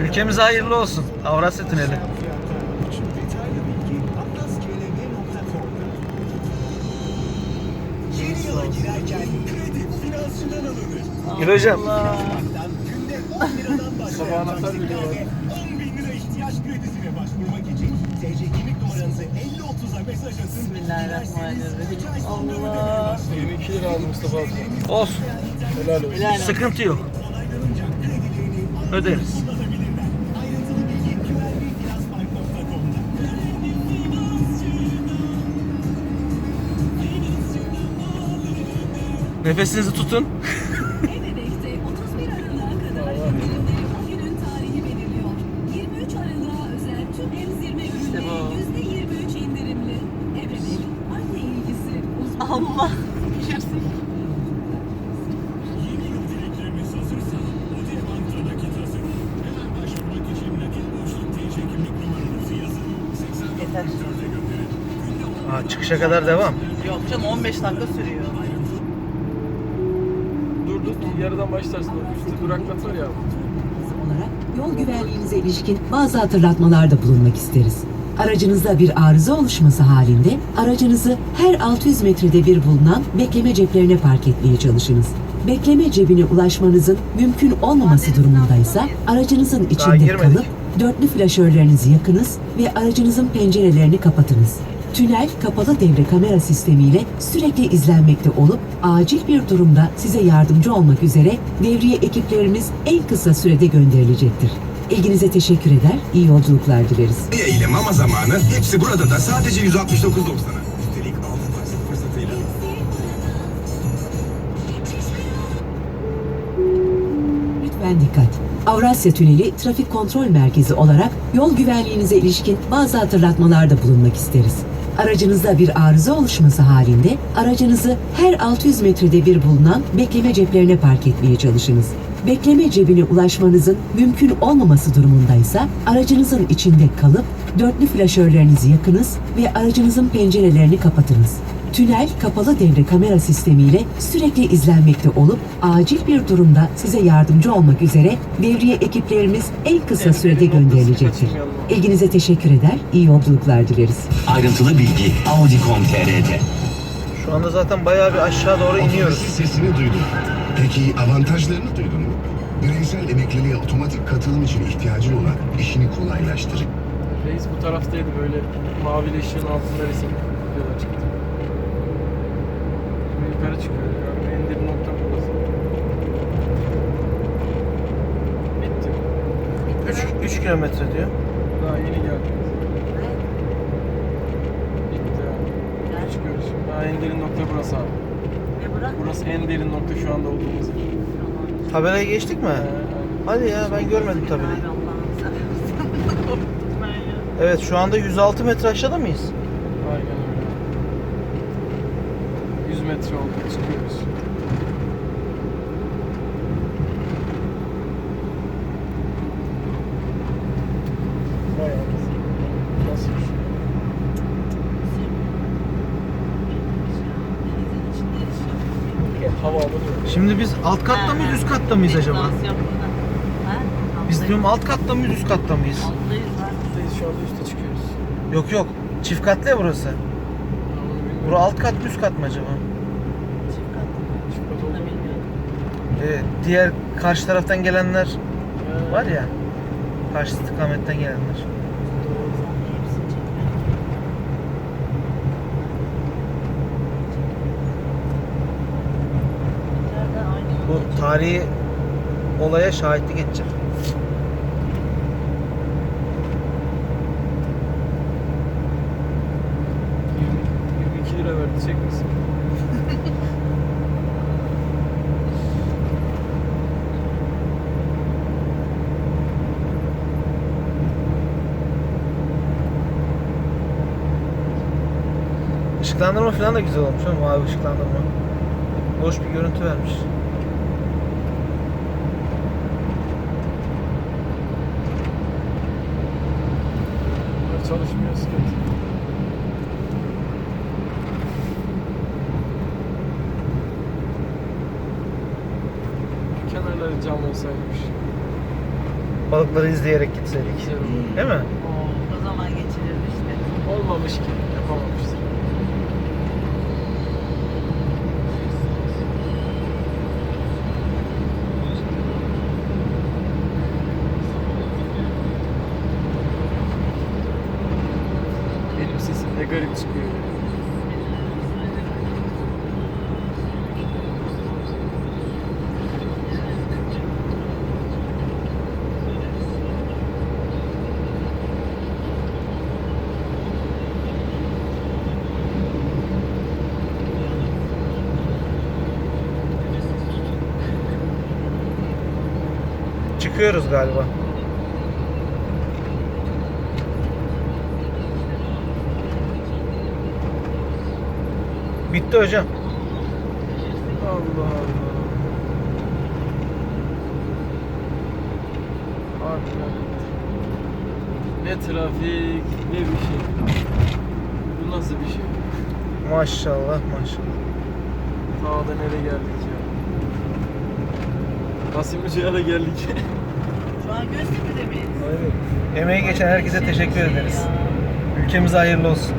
Ülkemize hayırlı olsun. Avrasya Tüneli. Gül hocam. Bank'tan günde 10 liradan başlayan Sabah anahtar taksitlerle veriyor. 10 bin lira ihtiyaç kredisine başvurmak için TC kimlik numaranızı 5030'a mesaj atın. Bismillahirrahmanirrahim. Allah. başlayın. 22 lira aldı Mustafa abi. Olsun. Helal olsun. Helal olsun. Sıkıntı yok. Öderiz. Nefesinizi tutun. Ebebek'te 31 Aralık'a kadar indirimleri o günün tarihi belirliyor. 23 Aralık'a özel tüm emzirme İşte ürünleri bu. %23 indirimli. Ebebek, anne ilgisi uzman. Allah. Yeni yıl dilekleriniz hazırsa Odea Bank'ta nakit hazır. Hemen başvurmak için nakit boşluk TC kimlik numaranızı yazın. 84 Yeter. Ha, çıkışa kadar devam. Yok canım 15 dakika sürüyor. Dur dur yarıdan başlarsın. İşte duraklat var ya. olarak yol güvenliğinize ilişkin bazı hatırlatmalarda bulunmak isteriz. Aracınızda bir arıza oluşması halinde aracınızı her 600 metrede bir bulunan bekleme ceplerine park etmeye çalışınız. Bekleme cebine ulaşmanızın mümkün olmaması durumundaysa aracınızın içinde girmedik. kalıp dörtlü flaşörlerinizi yakınız ve aracınızın pencerelerini kapatınız. Tünel kapalı devre kamera sistemiyle sürekli izlenmekte olup acil bir durumda size yardımcı olmak üzere devriye ekiplerimiz en kısa sürede gönderilecektir. İlginize teşekkür eder, iyi yolculuklar dileriz. eğilim ama zamanı hepsi burada da sadece 169.90'a. Üstelik altı taksit fırsatıyla. Lütfen dikkat. Avrasya Tüneli Trafik Kontrol Merkezi olarak yol güvenliğinize ilişkin bazı hatırlatmalarda bulunmak isteriz. Aracınızda bir arıza oluşması halinde aracınızı her 600 metrede bir bulunan bekleme ceplerine park etmeye çalışınız. Bekleme cebine ulaşmanızın mümkün olmaması durumundaysa aracınızın içinde kalıp dörtlü flaşörlerinizi yakınız ve aracınızın pencerelerini kapatınız. Tünel kapalı devre kamera sistemiyle sürekli izlenmekte olup acil bir durumda size yardımcı olmak üzere devriye ekiplerimiz en kısa sürede gönderilecektir. İlginize teşekkür eder, iyi yolculuklar dileriz. Ayrıntılı bilgi Audi.com.tr'de. Şu anda zaten bayağı bir aşağı doğru iniyoruz. Sesini duydum. Peki avantajlarını duydun mu? Bireysel emekliliğe otomatik katılım için ihtiyacın olan işini kolaylaştırır. Reis bu taraftaydı böyle mavi ışığın altında resim yola çıktı. Şimdi yukarı çıkıyor. Yani en derin nokta burası. Bitti. 3 kilometre diyor. Daha yeni geldik. Bitti abi. Çıkıyoruz şimdi. Daha en derin nokta burası abi. Ne bırak? Burası en derin nokta şu anda olduğumuz yer. Tabelayı geçtik mi? Hadi ya ben görmedim tabelayı. Evet şu anda 106 metre aşağıda mıyız? Metre oldu çıkıyoruz. Bayağı. Nasıl. Şimdi biz alt katta mıyız üst katta mıyız acaba? Biz diyorum alt katta mıyız üst katta mıyız? Buradayız şu anda üste çıkıyoruz. Yok yok. Çift katlı ya burası. Bura alt kat mı üst kat mı acaba? Çıkmadı oldu. Ee, diğer karşı taraftan gelenler var ya. Karşı istikametten gelenler. Bu tarihi olaya şahitlik edeceğim. Yirmi- 22 lira verdi çek misin? Işıklandırma falan da güzel olmuş ama mavi ışıklandırma. Hoş bir görüntü vermiş. Çalışmıyor sıkıntı. Kenarları cam olsaymış. Balıkları izleyerek gitseydik. Güzel olur. Değil mi? O zaman geçirirdi işte. Olmamış ki. Yapamamıştır. Луганської. Чехырс Гальва. Bitti hocam. Allah Allah. Harbiden. Ne trafik, ne bir şey. Bu nasıl bir şey? Maşallah maşallah. Ta da nereye geldik ya? Kasimlice'ye de geldik. Şu an Göztepe'de miyiz? Emeği geçen herkese teşekkür ederiz. Ülkemize hayırlı olsun.